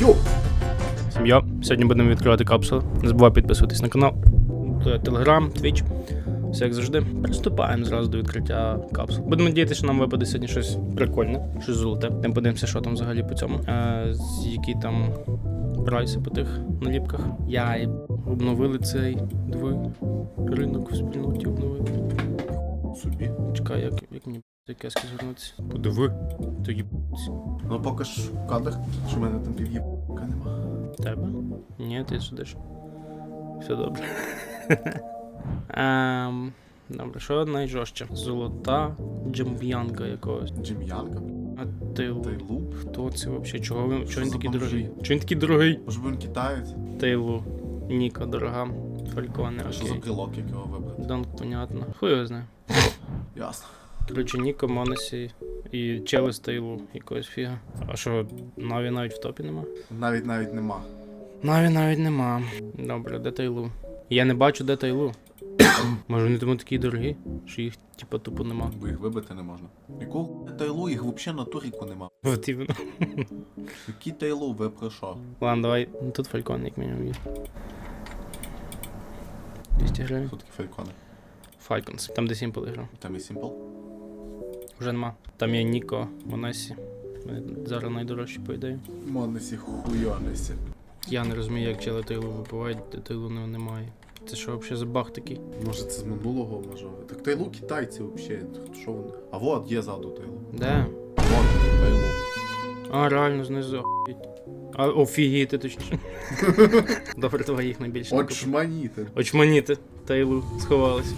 Йоу! Сім'я. Сьогодні будемо відкривати капсули. Не забувай підписуватись на канал, Телеграм, Твіч. Все як завжди. Приступаємо зразу до відкриття капсул. Будемо надіятися, що нам випаде сьогодні щось прикольне, щось золоте. Тим подивимося, що там взагалі по цьому. Е, які там прайси по тих наліпках. Я обновили цей диви. Ринок в спільноті обновили. Собі. Чекай, як, як мені до кески звернутися. Подиви. То їб... Ну поки ж в кадрах, що в мене там пів'єбка нема. Тебе? Ні, ти сидиш. Все добре. Ем, добре, що найжорстче? Золота джемб'янка якогось. Джим'янка, А Тейлу. Тейлу. Хто це взагалі? Чого він, чого він такий бомжі? дорогий? Чого він такий дорогий? Може він китаєць? Тейлу. Ніка дорога. Фальконе, А що за окей. брелок, як вибрати? Понятно. Хуй його знає. Ясно. Коротше, Ніко, Монесі і з Тейлу якогось фіга. А що, Наві навіть в топі нема? Навіть навіть нема. Наві навіть нема. Добре, де Тайлу? Я не бачу, де Тайлу. Може вони тому такі дорогі, що їх типа тупо нема. Бо їх вибити не можна. Якого Тейлу, їх взагалі на туріку нема. От іменно. Які Тейлу, ви про що? Ладно, давай. Тут фалькон, як мінімум є. 200 гривень. Що такі фалькони? Фальконс. Там де Сімпл грав. Там є Simple? Вже нема. Там є Ніко, Монесі. Вони Зараз найдорожчі, по ідеї. Монесі хуйонесі. Я не розумію, як чели Тейлу вибивають, де Тейлу не- немає. Це що взагалі за баг такий? Може це з минулого, може. Так Тейлу китайці взагалі. Що вони? А вот є ззаду Тейлу. Де? Вот Тейлу. А, реально знизу. охуєть. А, офігіти точніше. Добре, давай їх найбільше. Очманіти. Очманіти. Тайлу сховались.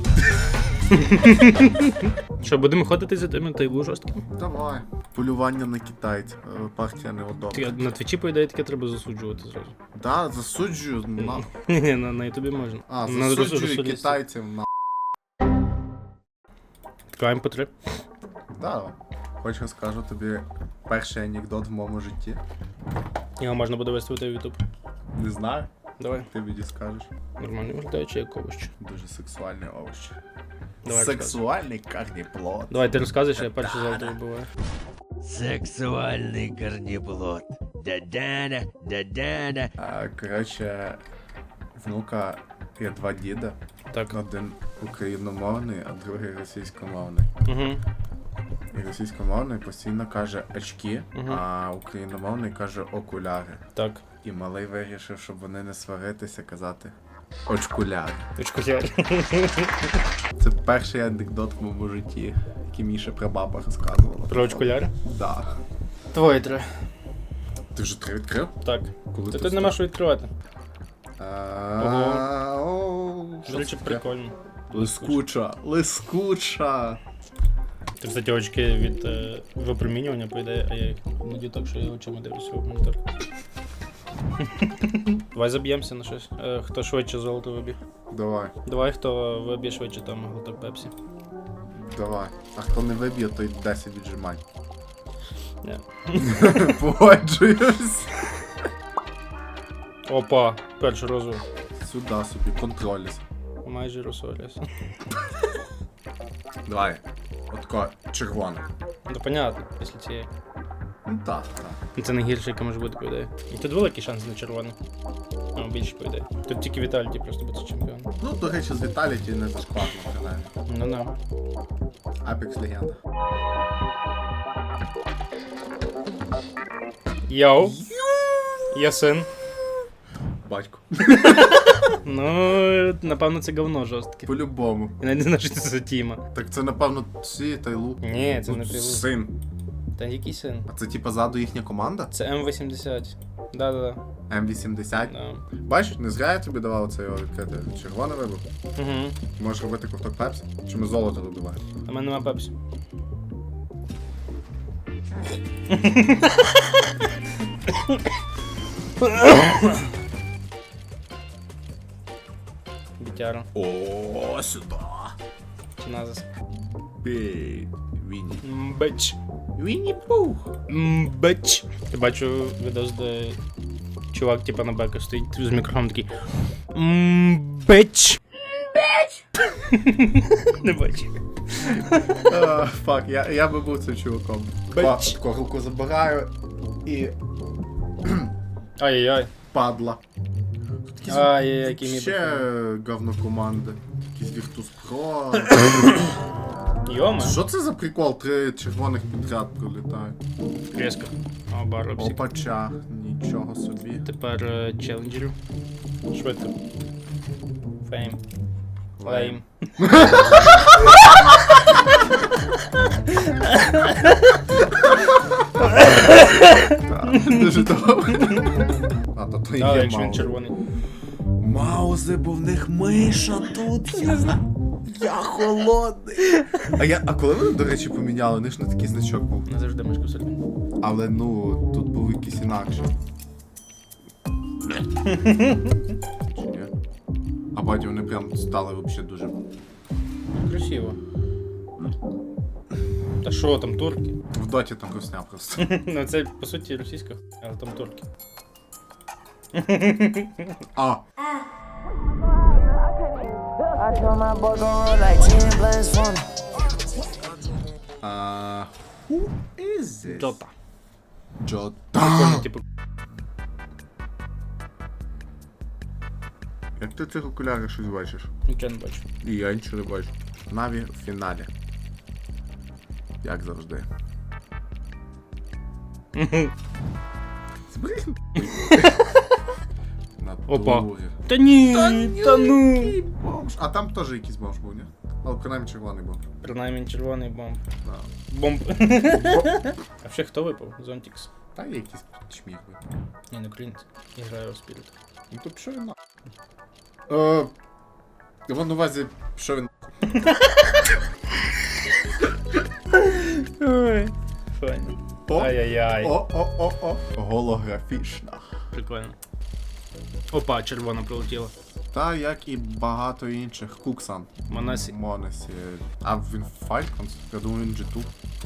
Що, будемо ходити за тими тайлу жорсткими? Давай. Полювання на китайців. Е, Партія не Ти- На твічі, по ідеї, таке треба засуджувати зразу. Да, засуджую на. Ні, на, на ютубі можна. А, На засуджую розсудці. китайців на. Відкриваємо по три. Да. Хоч скажу тобі перший анекдот в моєму житті. Його можна буде виставити в ютуб. Не знаю, Давай. ти мені скажеш. Нормально виглядає, чи як овощ. Дуже сексуальний овощ. Давай, Сексуальний карніплод. Давай, ти розказуєш, я перше золото вибиваю. Сексуальный корнеплод. Да-да-да, да-да-да. А, коротше, внука є два діда. Так. Один україномовний, а другий російськомовний. Угу. І російськомовний постійно каже очки, Мгм. а україномовний каже окуляри. Так. І малий вирішив, щоб вони не сваритися, казати очкуляри. Точку я. Це перший анекдот в моєму житті, який мені ще прабаба розказувала. Про очкуляри? Да. Твоє три. Ти вже три відкрив? Так. Коли Та тут нема що відкривати. До речі, прикольно. Лискуча, лискуча. Це, кстати, очки від е, випромінювання, по ідеї, а я їх іноді так, що я очима дивлюся в монітор. Давай заб'ємося на щось. Е, хто швидше золото вибіг. Давай, Давай, хто виб'є швидше там глоток пепсі. давай. А хто не виб'є, той 10 віджимань. Ні. Погоджуюсь. Опа, першу розу. Сюди собі, контроліс. Майже розсолюся. Давай. Отко, червона. Ну понятно, після цієї. Ну так, так. Це найгірше, яке може бути, по. І тут великий шанс на червоне. Ну, більше, по. Тут тільки Віталіті просто буде чемпіон. Ну, до речі, з Віталіті не так складно, принаймні. Ну да. Апекс легенда. Йоу. Я син. Батько. Ну, напевно, це говно жорстке. По-любому. Я навіть не знаю, що це за тіма. Так це, напевно, ці Тайлу. Ні, це не Тайлу. Син. Та який син? А це типа ззаду їхня команда? Це М80. Да-да-да. М80. Да. Бачиш, не зря я тобі давав це його відкрити. Червоний вибух. Угу. Можеш робити ковток пепсі? Чи ми золото добиваємо? А мене нема пепсі. Дитяра. О, сюди. Чи назас? Бей, Вінні. Мбеч. Вінні пух. Мбеч. Я бачу відос, де чувак, типа на беку стоїть з мікрофоном такий. Мбеч. Мбеч. Не бачу. Фак, я, я би був цим чуваком. Бич. Руку забираю і. Ай-яй-яй. Падла. Тут якісь Ай-яй-яй, Ще говно команди. Якийсь Virtus Pro. Йоме. Що це за прикол? Три червоних підряд пролітають. Резко. О, баропсік. Опача, нічого собі. Тепер е, челенджерів. Швидко. Фейм. Фейм. Так, Дуже добре. А, то є якщо він маузи. червоний. Маузи, бо в них миша тут. Я, я холодний. А я, а коли вони, до речі, поміняли, у них ж не такий значок був. Не завжди мишку сольвін. Але ну, тут був якийсь інакший. Чи ні? А баді вони прям стали взагалі дуже. Красиво. Та що там турки? В доті там русня просто. ну це по суті російська, але там турки. А, I told my boy gon' roll like 10 blunts for me. а... Who is this? Прикольно, типу. Як ти цих окулярів щось бачиш? Нічого не бачу. І я нічого не бачу. Наві в фіналі. Як завжди. Збрий. Опа. Натурі. Та ні, та ну. Який бомж. А там теж якийсь бомж був, ні? Але принаймні червоний бомж. Принаймні червоний бомб. Да. Бомб. а ще хто випав? Зонтікс. Та є якийсь чміх би. Ні, не українець. Я граю в Spirit. Ну то пішов він на. Е, я мав на увазі, що він. Ой. Файно. О, Ай-яй-яй. о, о, о, о. Голографічна. Прикольно. Опа, червона прилетіла. Та як і багато інших. Куксан. Монасі. Монесі. А він Falcons? Я думаю, він G2.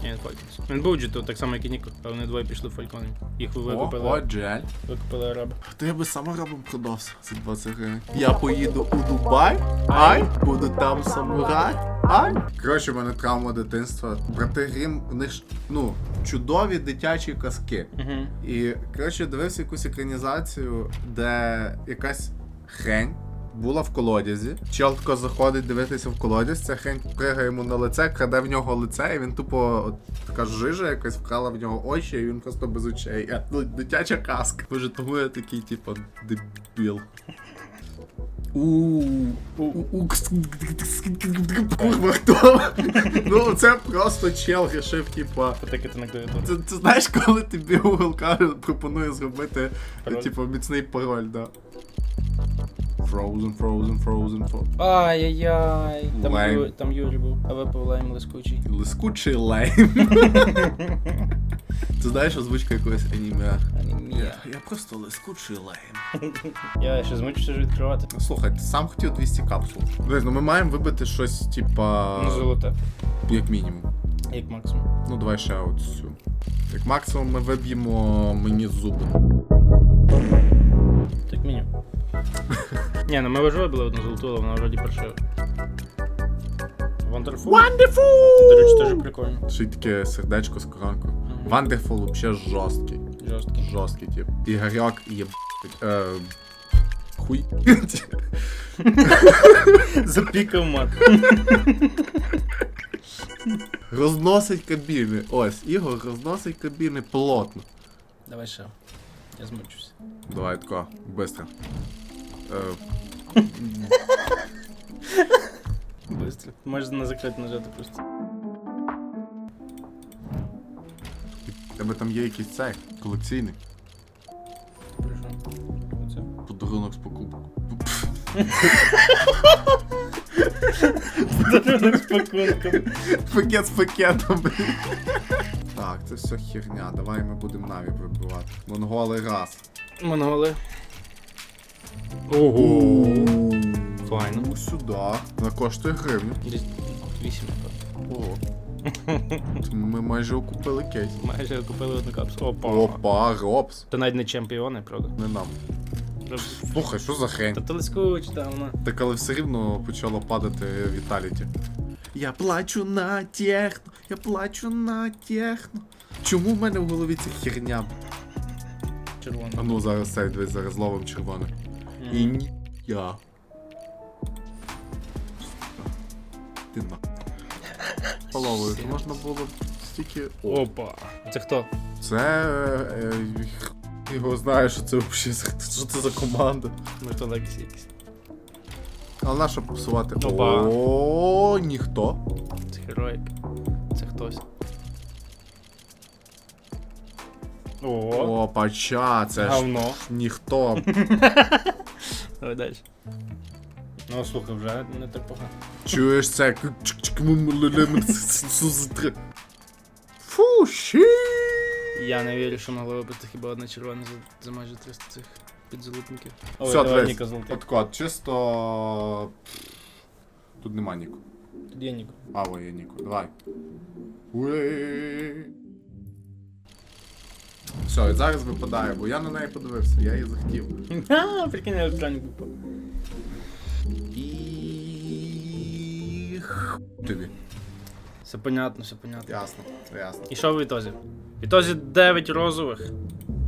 Ні, він Falcons. Він був джиту, так само, як і Ніко, але вони двоє пішли в Фалькони. Їх О, о, викупили, джель. викупили араби. То я би сам арабом продався за 20 гривень. Я поїду у Дубай, ай, буду там самурай, ай. Коротше, в мене травма дитинства. Брати Грім, у них ж, ну, чудові дитячі казки. Угу. І, коротше, дивився якусь екранізацію, де якась хрень була в колодязі. Чел тако заходить дивитися в колодязь, ця хрень пригає йому на лице, краде в нього лице, і він тупо от, така жижа якась вкрала в нього очі, і він просто без очей. Ну, дитяча казка. Боже, тому я такий, типу, дебіл. У Курва, хто? Ну, це просто чел рішив, типа. Це, це знаєш, коли тобі Google каже, пропонує зробити типу міцний пароль, да. Frozen, frozen, frozen, frozen. Ай-яй-яй. Там, Юрій був, а випав лайм лискучий. Лискучий лайм. Ти знаєш озвучка якогось аніме? Анімія. Я просто лискучий лайм. Я ще змучився відкривати. Слухай, ти сам хотів 200 капсул. Дивись, ну ми маємо вибити щось, типа. Ну, золоте, як мінімум. як максимум. Ну давай ще от цю. Як максимум ми виб'ємо мені зуби. Так мінімум. Ні, ну ми вже були одну золоту, але вона вроді перша. Wonderful. Wonderful! До речі, теж прикольно. Ще й таке сердечко з коронкою. Вандерфул вообще жорсткий. Жорсткий. Жорсткий тип. Ігорьок є. Е, хуй. Запікав мат. Розносить кабіни. Ось, Ігор розносить кабіни плотно. Давай ще. Я змучуся. Давай тако, быстро. Е, Быстро. Можеш на закрити нажати просто. Тебе там є якийсь цей колекційний. Оце. подарунок з покупку. Подарунок з пакунком. Пакет з пакетом. Так, це все херня. Давай ми будемо наві вибивати. Монголи раз. Монголи. Ого. Файно. Ну, сюди. Вона коштує гривню. Десь 8, напевно. Ого. Ми майже окупили кейс. Майже купили одну капсулу. Опа. Опа, Робс. Це навіть не чемпіони, правда. Не нам. Слухай, що за хрень? Та там вона. Так але все рівно почало падати віталіті. Я плачу на техно, я плачу на техно. Чому в мене в голові ця херня? А ну зараз цей дивись, зараз ловим червоне. І ні. Я. Ти на. Половою. Можна було б стільки. Опа. Це хто? Це. Е, е, його знає, що це взагалі за- що це за команда. Може то Лексі якийсь. Але нащо псувати? Опа. О, ніхто. Це героїк. Це хтось. О, Опа, ча, це ж говно. ніхто. Давай далі. Ну, слухай, вже не так погано. Чуєш це? Фу, щі. Я не вірю, що могло випити хіба одне червоне за, за майже 300 цих підзалупників. Все, дивись. Ніка золотий. От код, чисто. Тут нема Ніку. Тут є Ніко. А, ой, є Ніку. Давай. Уей. Все, і зараз випадає, бо я на неї подивився, я її захотів. Ха, прикинь, я електронік Тобі. Все понятно, все понятно. Ясно, ясно. І що в ітозі? В ітозі 9 розових.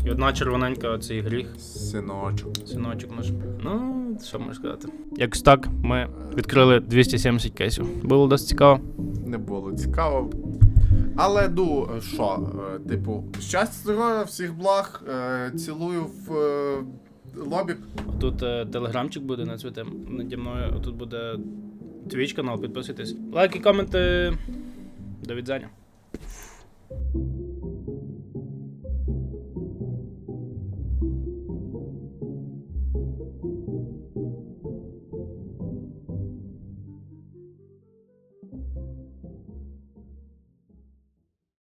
І одна червоненька оцей гріх. Синочок. Синочок наш. Ну, що можна сказати. Якось так, ми відкрили 270 кейсів. Було досить цікаво. Не було цікаво. Але е, що, е, типу, щастя, здоров'я, всіх благ, е, цілую в е, лобік. Тут е, телеграмчик буде на цвіте наді мною. Тут буде Твіч канал, підписуйтесь. Лайки, коменти. До відзання.